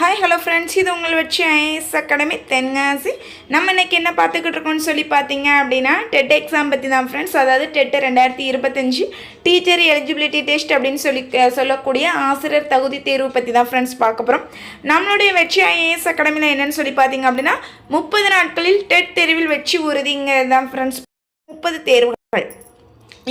Hi hello friends இது உங்கள் வச்சு ஐஎஸ் அகாடமி தென்காசி. நம்ம இன்றைக்கி என்ன பார்த்துக்கிட்டு இருக்கோம்னு சொல்லி பார்த்தீங்க அப்படின்னா டெட் எக்ஸாம் பற்றி தான் ஃப்ரெண்ட்ஸ் அதாவது டெட்டு ரெண்டாயிரத்தி இருபத்தஞ்சி டீச்சர் எலிஜிபிலிட்டி டெஸ்ட் அப்படின்னு சொல்லி சொல்லக்கூடிய ஆசிரியர் தகுதி தேர்வு பற்றி தான் ஃப்ரெண்ட்ஸ் பார்க்க போகிறோம் நம்மளுடைய வெற்றி ஐஏஎஸ் அகாடமியில் என்னென்னு சொல்லி பார்த்தீங்க அப்படின்னா முப்பது நாட்களில் டெட் தேர்வில் வெற்றி உறுதிங்கிறது தான் ஃப்ரெண்ட்ஸ் முப்பது தேர்வுகள்.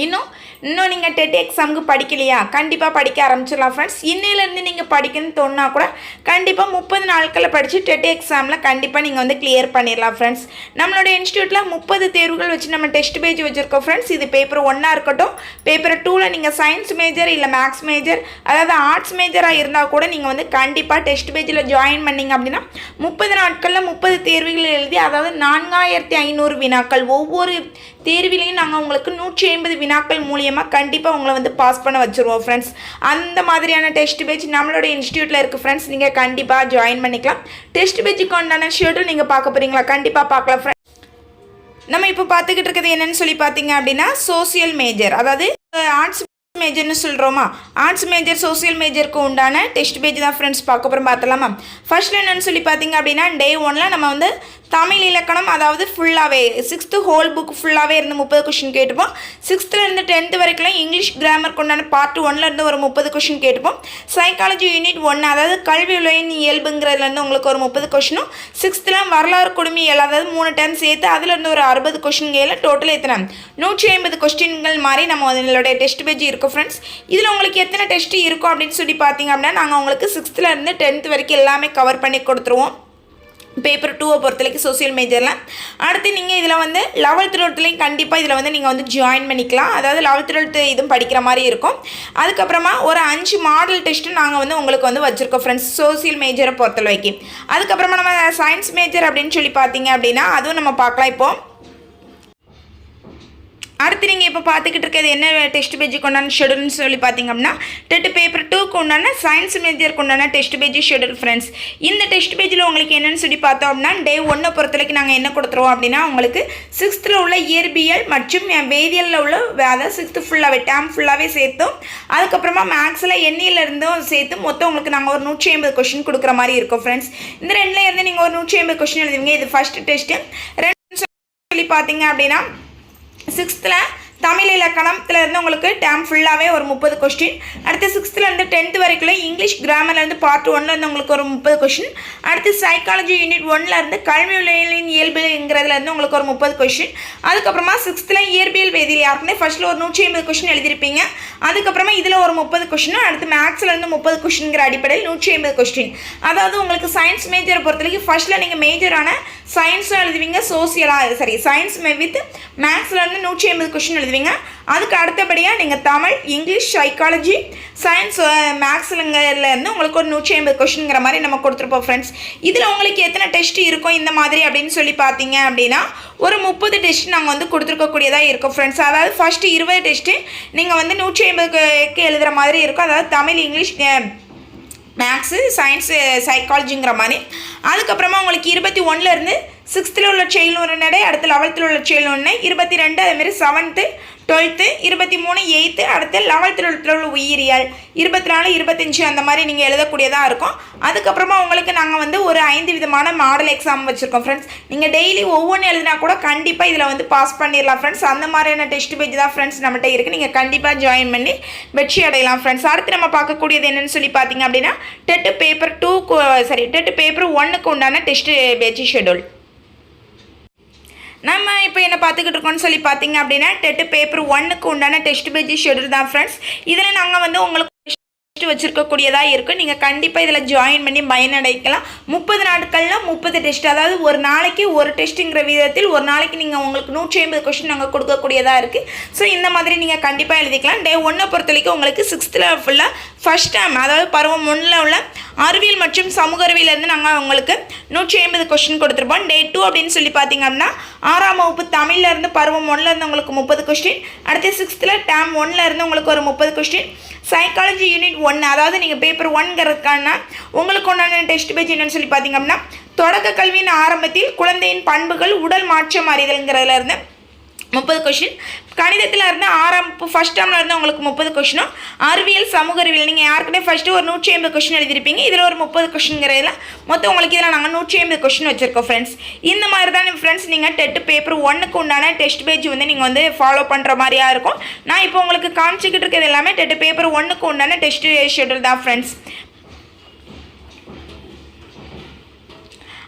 இன்னும் இன்னும் நீங்கள் டெட் எக்ஸாமுக்கு படிக்கலையா? கண்டிப்பாக படிக்க ஆரம்பிச்சிடலாம் ஃப்ரெண்ட்ஸ் இன்னையிலேருந்து நீங்கள் படிக்கணும்னு தோணுனா கூட கண்டிப்பாக முப்பது நாட்களில் படித்து டெட் எக்ஸாமில் கண்டிப்பாக நீங்கள் வந்து கிளியர் பண்ணிடலாம் ஃப்ரெண்ட்ஸ் நம்மளோட இன்ஸ்டியூட்டில் முப்பது தேர்வுகள் வச்சு நம்ம டெஸ்ட் பேஜ் வச்சுருக்கோம் ஃப்ரெண்ட்ஸ் இது பேப்பர் ஒன்னாக இருக்கட்டும் பேப்பர் டூவில் நீங்கள் சயின்ஸ் மேஜர் இல்லை மேக்ஸ் மேஜர் அதாவது ஆர்ட்ஸ் மேஜராக இருந்தால் கூட நீங்கள் வந்து கண்டிப்பாக டெஸ்ட் பேஜில் ஜாயின் பண்ணீங்க அப்படின்னா முப்பது நாட்களில் முப்பது தேர்வுகள் எழுதி அதாவது நான்காயிரத்தி ஐநூறு வினாக்கள். ஒவ்வொரு தேர்விலையும் நாங்கள் உங்களுக்கு நூற்றி ஐம்பது வினாக்கள் மூலியமாக கண்டிப்பாக உங்களை வந்து பாஸ் பண்ண வச்சுருவோம் ஃப்ரெண்ட்ஸ் அந்த மாதிரியான டெஸ்ட் பேஜ் நம்மளோட இன்ஸ்டியூட்டில் இருக்குது ஃப்ரெண்ட்ஸ் நீங்கள் கண்டிப்பாக ஜாயின் பண்ணிக்கலாம். டெஸ்ட் பேஜுக்கு உண்டான ஷெடியூல் நீங்கள் பார்க்க போகிறீங்களா கண்டிப்பாக பார்க்கலாம் ஃப்ரெண்ட்ஸ் நம்ம இப்போ பார்த்துக்கிட்டு இருக்கிறது என்னன்னு சொல்லி பார்த்தீங்க அப்படின்னா சோசியல் மேஜர் அதாவது ஆர்ட்ஸ் மேஜர்னு சொல்கிறோமா ஆர்ட்ஸ் மேஜர் சோசியல் மேஜருக்கு உண்டான டெஸ்ட் பேஜ் தான் ஃப்ரெண்ட்ஸ் பார்க்க போகிறோம் பார்த்தலாமா ஃபர்ஸ்ட் என்னன்னு சொல்லி பார்த்தீங்க அப்படின்னா டே ஒனில் நம்ம வந்து தமிழ் இலக்கணம் அதாவது ஃபுல்லாகவே சிக்ஸ்த்து ஹோல் புக் ஃபுல்லாகவே இருந்து முப்பது கொஷின் கேட்டுப்போம். சிக்ஸ்த்துலேருந்து டென்த்து வரைக்கும் இங்கிலீஷ் கிராமருக்கு கொண்டான பார்ட் ஒன்லேருந்து ஒரு முப்பது கொஷின் கேட்டுப்போம். சைக்காலஜி யூனிட் ஒன் அதாவது கல்வி உலகின் இயல்புங்கிறதுலேருந்து உங்களுக்கு ஒரு முப்பது கொஷினும் சிக்ஸ்த்தில் வரலாறு குடும்பியல் அதாவது மூணு டைம் சேர்த்து அதுலேருந்து ஒரு அறுபது கொஷின் கேள்வி டோட்டல் எத்தனை? நூற்றி ஐம்பது கொஸ்டின்கள் மாதிரி நம்ம அதனுடைய டெஸ்ட் பேஜ் இருக்கும் ஃப்ரெண்ட்ஸ் இதில் உங்களுக்கு எத்தனை டெஸ்ட் இருக்கும் அப்படின்னு சொல்லி பார்த்தீங்க அப்படின்னா நாங்கள் உங்களுக்கு சிக்ஸ்த்துலேருந்து டென்த்து டென்த் வரைக்கும் எல்லாமே கவர் பண்ணி கொடுத்துருவோம். பேப்பர் டூவை பொறுத்த வரைக்கும் சோசியல் மேஜரில் அடுத்து நீங்கள் இதில் வந்து லெவல்த் டுவெல்த்லேயும் கண்டிப்பாக இதில் வந்து நீங்கள் வந்து ஜாயின் பண்ணிக்கலாம். அதாவது லெவல்த் டுவெல்த்து இதுவும் படிக்கிற மாதிரி இருக்கும். அதுக்கப்புறமா ஒரு அஞ்சு மாடல் டெஸ்ட்டு நாங்கள் வந்து உங்களுக்கு வந்து வச்சுருக்கோம் ஃப்ரெண்ட்ஸ் சோசியல் மேஜரை பொறுத்த வரைக்கும் அதுக்கப்புறமா நம்ம சயின்ஸ் மேஜர் அப்படின்னு சொல்லி பார்த்தீங்க அப்படின்னா அதுவும் நம்ம பார்க்கலாம் இப்போது அடுத்து நீங்கள் இப்போ பார்த்துக்கிட்டு இருக்கிறது என்ன டெஸ்ட் பேஜுக்கு உண்டான ஷெடியூல்னு சொல்லி பார்த்தீங்க அப்படின்னா டெட் பேப்பர் டூக்கு உண்டான சயின்ஸ் மேஜருக்கு உண்டான டெஸ்ட் பேஜ் ஷெடியூல் ஃப்ரெண்ட்ஸ் இந்த டெஸ்ட் பேஜில் உங்களுக்கு என்னென்னு சொல்லி பார்த்தோம் அப்படின்னா டே ஒன்றை பொறுத்தவரைக்கும் நாங்கள் என்ன கொடுத்துருவோம் அப்படின்னா உங்களுக்கு சிக்ஸ்த்தில் உள்ள இயற்பியல் மற்றும் வேதியியலில் உள்ள அதாவது சிக்ஸ்த்து ஃபுல்லாகவே டேம் ஃபுல்லாகவே சேர்த்தும். அதுக்கப்புறமா மேக்ஸில் எண்ணியில் சேர்த்து மொத்தம் உங்களுக்கு நாங்கள் ஒரு நூற்றி ஐம்பது கொஷின் கொடுக்குற மாதிரி இருக்கும் ஃப்ரெண்ட்ஸ் இந்த ரெண்டுலேருந்து நீங்கள் ஒரு நூற்றி ஐம்பது கொஷின் எழுதுவீங்க. இது ஃபஸ்ட்டு டெஸ்ட்டு ரெண்டு சொல்லி பார்த்தீங்க அப்படின்னா சிக்ஸ்த்தில் தமிழ் இலக்கணத்தில் இருந்து உங்களுக்கு டேம் ஃபுல்லாகவே ஒரு முப்பது கொஸ்டின் அடுத்து சிக்ஸ்த்துலேருந்து டென்த் வரைக்கும் இங்கிலீஷ் கிராமர்லேருந்து பார்ட் ஒன்லேருந்து உங்களுக்கு ஒரு முப்பது கொஸ்டின் அடுத்து சைக்காலஜி யூனிட் ஒன்லேருந்து கல்வி உலகின் இயல்புங்கிறதுலேருந்து உங்களுக்கு ஒரு முப்பது கொஸ்டின் அதுக்கப்புறமா சிக்ஸ்த்தில் இயற்பியல் வேதியில் யாருக்குமே ஃபஸ்ட்டில் ஒரு நூற்றி ஐம்பது கொஸ்டின் எழுதியிருப்பீங்க. அதுக்கப்புறமா இதில் ஒரு முப்பது கொஸ்டினும் அடுத்து மேக்ஸ்லேருந்து முப்பது கொஸ்டின்ங்கிற அடிப்படையில் நூற்றி ஐம்பது கொஸ்டின் அதாவது உங்களுக்கு சயின்ஸ் மேஜரை பொறுத்த வரைக்கும் ஃபஸ்ட்டில் நீங்கள் மேஜரான சயின்ஸும் எழுதுவீங்க சோசியலாக சரி சயின்ஸ் வித் மேக்ஸ்லேருந்து நூற்றி ஐம்பது கொஸ்டின் எழுதுவீங்க. அதுக்கு அடுத்தபடியாக நீங்கள் தமிழ் இங்கிலீஷ் சைக்காலஜி சயின்ஸ் மேக்ஸ்லங்கிறதுலேருந்து உங்களுக்கு ஒரு நூற்றி ஐம்பது கொஷின்ங்கிற மாதிரி நம்ம கொடுத்துருப்போம் ஃப்ரெண்ட்ஸ் இதில் உங்களுக்கு எத்தனை டெஸ்ட் இருக்கும் இந்த மாதிரி அப்படின்னு சொல்லி பார்த்தீங்க அப்படின்னா ஒரு முப்பது டெஸ்ட் நாங்கள் வந்து கொடுத்துருக்கக்கூடியதாக இருக்கும் ஃப்ரெண்ட்ஸ் அதாவது ஃபஸ்ட்டு இருபது டெஸ்ட்டு நீங்கள் வந்து நூற்றி ஐம்பதுக்கு எழுதுகிற மாதிரி இருக்கும். அதாவது தமிழ் இங்கிலீஷ் மேக்ஸு சயின்ஸு சைக்காலஜிங்கிற மாதிரி. அதுக்கப்புறமா உங்களுக்கு இருபத்தி ஒன்றுலேருந்து சிக்ஸ்த்தில் உள்ள செயல் ஒரு நடை அடுத்து லெவல்த்தில் உள்ள செயல் ஒன்று இருபத்தி ரெண்டு அதேமாரி செவன்த்து டுவெல்த்து இருபத்தி மூணு எயித்து அடுத்து லெவல்த் டுவெல்த்தில் உள்ள உயிரியல் இருபத்தி நாலு இருபத்தஞ்சி அந்த மாதிரி நீங்கள் எழுதக்கூடியதாக இருக்கும். அதுக்கப்புறமா உங்களுக்கு நாங்கள் வந்து ஒரு ஐந்து விதமான மாடல் எக்ஸாம் வச்சுருக்கோம் ஃப்ரெண்ட்ஸ் நீங்கள் டெய்லி ஒவ்வொன்று எழுதினா கூட கண்டிப்பாக இதில் வந்து பாஸ் பண்ணிடலாம் ஃப்ரெண்ட்ஸ் அந்த மாதிரியான டெஸ்ட் பேஜ் தான் ஃப்ரெண்ட்ஸ் நம்மகிட்ட இருக்குது நீங்கள் கண்டிப்பாக ஜாயின் பண்ணி வெற்றி அடையலாம் ஃப்ரெண்ட்ஸ் அடுத்து நம்ம பார்க்கக்கூடியது என்னென்னு சொல்லி பார்த்தீங்க அப்படின்னா TET paper two sorry TET paper ஒன்னுக்கு உண்டான டெஸ்ட் பேஜ் ஷெடியூல் நம்ம இப்போ என்ன பார்த்துக்கிட்டு இருக்கோம்னு சொல்லி பார்த்தீங்க அப்படின்னா டெட்டு பேப்பர் ஒன்னுக்கு உண்டான டெஸ்ட் பேஜ் ஷெடியூல் தான் ஃப்ரெண்ட்ஸ் இதில் நாங்கள் வந்து உங்களுக்கு டெஸ்ட் வச்சுருக்கக்கூடியதாக இருக்கும் நீங்கள் கண்டிப்பாக இதில் ஜாயின் பண்ணி பயனடைக்கலாம். முப்பது நாட்களில் முப்பது டெஸ்ட் அதாவது ஒரு நாளைக்கு ஒரு டெஸ்ட்டுங்கிற விதத்தில் ஒரு நாளைக்கு நீங்கள் உங்களுக்கு நூற்றி ஐம்பது கொஸ்டின் நாங்கள் கொடுக்கக்கூடியதாக இருக்குது ஸோ இந்த மாதிரி நீங்கள் கண்டிப்பாக எழுதிக்கலாம். டே ஒன்றை பொறுத்த வரைக்கும் உங்களுக்கு சிக்ஸ்த்தில் ஃபுல்லாக ஃபஸ்ட் டைம் அதாவது பருவம் ஒன்றில் உள்ள அறிவியல் மற்றும் சமூக அறிவியலேருந்து நாங்கள் உங்களுக்கு நூற்றி ஐம்பது கொஸ்டின் கொடுத்துருப்போம். டே டூ அப்படின்னு சொல்லி பார்த்தீங்க அப்படின்னா ஆறாம் வகுப்பு தமிழ்ல இருந்து பருவம் ஒன்றில் உங்களுக்கு முப்பது கொஸ்டின் அடுத்து சிக்ஸ்த்தில் டேம் ஒன்லேருந்து இருந்து உங்களுக்கு ஒரு முப்பது கொஸ்டின் சைக்காலஜி யூனிட் ஒன்று அதாவது நீங்கள் பேப்பர் ஒன்ங்கிறதுக்கான உங்களுக்கு உண்டான டெஸ்ட் பேஜ் என்னன்னு சொல்லி பார்த்தீங்க அப்படின்னா தொடக்க கல்வியின் ஆரம்பத்தில் குழந்தையின் பண்புகள் உடல் மாற்றம் அறிதல்ங்கிறதுலேருந்து முப்பது கொஷின் கணிதத்தில் இருந்து ஆறாம் ஃபஸ்ட் டேர்மில் இருந்து உங்களுக்கு முப்பது கொஷினும் அறிவியல் சமூக அறிவியல். நீங்கள் யாருக்கிட்டே ஃபஸ்ட்டு ஒரு நூற்றி ஐம்பது கொஷின் எழுதிருப்பீங்க இதில் ஒரு முப்பது கொஷின்ங்கிறதுல மொத்தம் உங்களுக்கு இதில் நாங்கள் நூற்றி ஐம்பது கொஷின் வச்சுருக்கோம் ஃப்ரெண்ட்ஸ் இந்த மாதிரி தான் ஃப்ரெண்ட்ஸ் நீங்கள் டெட்டு பேப்பர் ஒன்றுக்கு உண்டான டெஸ்ட் பேஜ் வந்து நீங்கள் வந்து ஃபாலோ பண்ணுற மாதிரியா இருக்கும். நான் இப்போ உங்களுக்கு காமிச்சிக்கிட்டு இருக்கிறது எல்லாமே டெட்டு பேப்பர் ஒன்றுக்கு உண்டான டெஸ்ட் ஷெட்யூல் தான் ஃப்ரெண்ட்ஸ்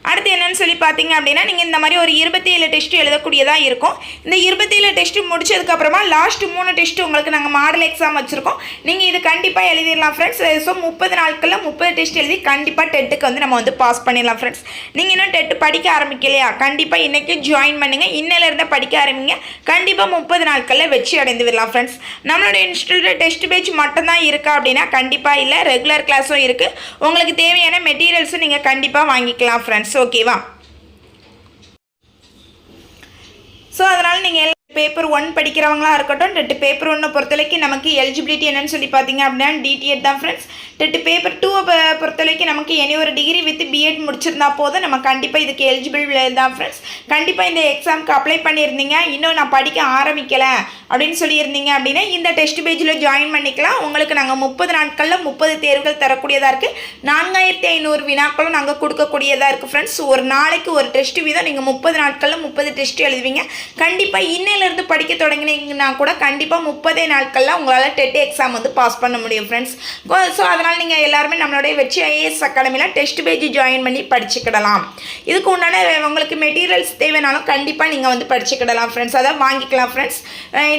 அடுத்து என்னென்னு சொல்லி பார்த்தீங்க அப்படின்னா நீங்கள் இந்த மாதிரி ஒரு இருபத்தி ஏழு டெஸ்ட் எழுதக்கூடியதாக இருக்கும். இந்த இருபத்தி ஏழு டெஸ்ட்டு முடிச்சதுக்கப்புறமா லாஸ்ட் மூணு டெஸ்ட்டு உங்களுக்கு நாங்கள் மாடல் எக்ஸாம் வச்சுருக்கோம். நீங்கள் இது கண்டிப்பாக எழுதிடலாம் ஃப்ரெண்ட்ஸ் ஸோ முப்பது நாட்களில் முப்பது டெஸ்ட் எழுதி கண்டிப்பாக டெட்டுக்கு வந்து நம்ம வந்து பாஸ் பண்ணிடலாம் ஃப்ரெண்ட்ஸ் நீங்கள் இன்னும் டெட்டு படிக்க ஆரம்பிக்கலையா? கண்டிப்பாக இன்றைக்கி ஜாயின் பண்ணுங்கள் இன்னிலேருந்து படிக்க ஆரம்பிங்க. கண்டிப்பாக முப்பது நாட்களில் வெற்றி அடைந்து விடலாம் ஃப்ரெண்ட்ஸ் நம்மளோட இன்ஸ்டியூட்டில் டெஸ்ட் பேஜ் மட்டும்தான் இருக்கா அப்படின்னா கண்டிப்பாக இல்லை. ரெகுலர் கிளாஸும் இருக்குது உங்களுக்கு தேவையான மெட்டீரியல்ஸும் நீங்கள் கண்டிப்பாக வாங்கிக்கலாம் ஃப்ரெண்ட்ஸ் ஓகேவா ஸோ அதனால் நீங்கள் பேப்பர் ஒன் படிக்கிறவங்களா இருக்கட்டும் டெட்டு பேப்பர் ஒன்றை பொறுத்தவரைக்கும் நமக்கு எலிஜிபிலிட்டி என்னன்னு சொல்லி பார்த்தீங்க அப்படின்னா டிடிஎட் தான் ஃப்ரெண்ட்ஸ் டெட்டு பேப்பர் டூவை பொறுத்தவரைக்கும் நமக்கு எனி ஒரு டிகிரி வித் பிஎட் முடிச்சிருந்தா போதும். நம்ம கண்டிப்பாக இதுக்கு எலிஜிபிள் தான் ஃப்ரெண்ட்ஸ் கண்டிப்பாக இந்த எக்ஸாமுக்கு அப்ளை பண்ணியிருந்தீங்க. இன்னும் நான் படிக்க ஆரம்பிக்கலை அப்படின்னு சொல்லியிருந்தீங்க அப்படின்னா இந்த டெஸ்ட் பேஜில் ஜாயின் பண்ணிக்கலாம். உங்களுக்கு நாங்கள் முப்பது நாட்களில் முப்பது தேர்வுகள் தரக்கூடியதாக இருக்குது நான்காயிரத்தி ஐநூறு வினாக்களும் நாங்கள் கொடுக்கக்கூடியதாக இருக்குது ஃப்ரெண்ட்ஸ் ஒரு நாளைக்கு ஒரு டெஸ்ட் வீதம் நீங்கள் முப்பது நாட்களில் முப்பது டெஸ்ட் எழுதுவீங்க. கண்டிப்பாக இன்னும் இன்னையிலேருந்து படிக்க தொடங்கினீங்கன்னா கூட கண்டிப்பாக முப்பதே நாட்களில் உங்களால் டெட் எக்ஸாம் வந்து பாஸ் பண்ண முடியும் ஃப்ரெண்ட்ஸ் ஸோ அதனால் நீங்கள் எல்லாருமே நம்மளுடைய வெற்றி ஐஏஎஸ் அகாடமியில் டெஸ்ட் பேஜ் ஜாயின் பண்ணி படிச்சுக்கிடலாம். இதுக்கு உண்டான உங்களுக்கு மெட்டீரியல்ஸ் தேவைனாலும் கண்டிப்பாக நீங்கள் வந்து படிச்சுக்கிடலாம் ஃப்ரெண்ட்ஸ் அதை வாங்கிக்கலாம் ஃப்ரெண்ட்ஸ்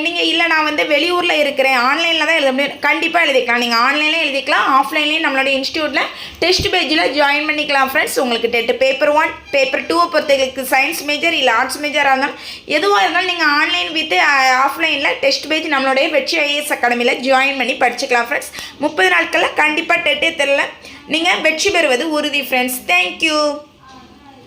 நீங்கள் இல்லை நான் வந்து வெளியூரில் இருக்கிறேன். ஆன்லைனில் தான் எழுத முடியும். கண்டிப்பாக எழுதிக்கலாம். நீங்கள் ஆன்லைன்லேயும் எழுதிக்கலாம். ஆஃப்லைன்லேயும் நம்மளுடைய இன்ஸ்டியூட்டில் டெஸ்ட் பேஜில் ஜாயின் பண்ணிக்கலாம் ஃப்ரெண்ட்ஸ் உங்களுக்கு டெட்டு பேப்பர் ஒன் பேப்பர் டூவை பொறுத்தவரைக்கும் சயின்ஸ் மேஜர் இல்லை ஆர்ட்ஸ் மேஜராக இருந்தாலும் எதுவாக இருந்தாலும் நீங்கள் ஆன்லைன் ஆன்லைன் வித் ஆஃப்லைனில் டெஸ்ட் பேஜ் நம்மளுடைய வெற்றி ஐஏஎஸ் அகாடமியில் ஜாயின் பண்ணி படிச்சுக்கலாம் ஃப்ரெண்ட்ஸ் முப்பது நாட்களில் கண்டிப்பாக டெட்டே தெரில நீங்கள் வெற்றி பெறுவது உறுதி ஃப்ரெண்ட்ஸ் தேங்க்யூ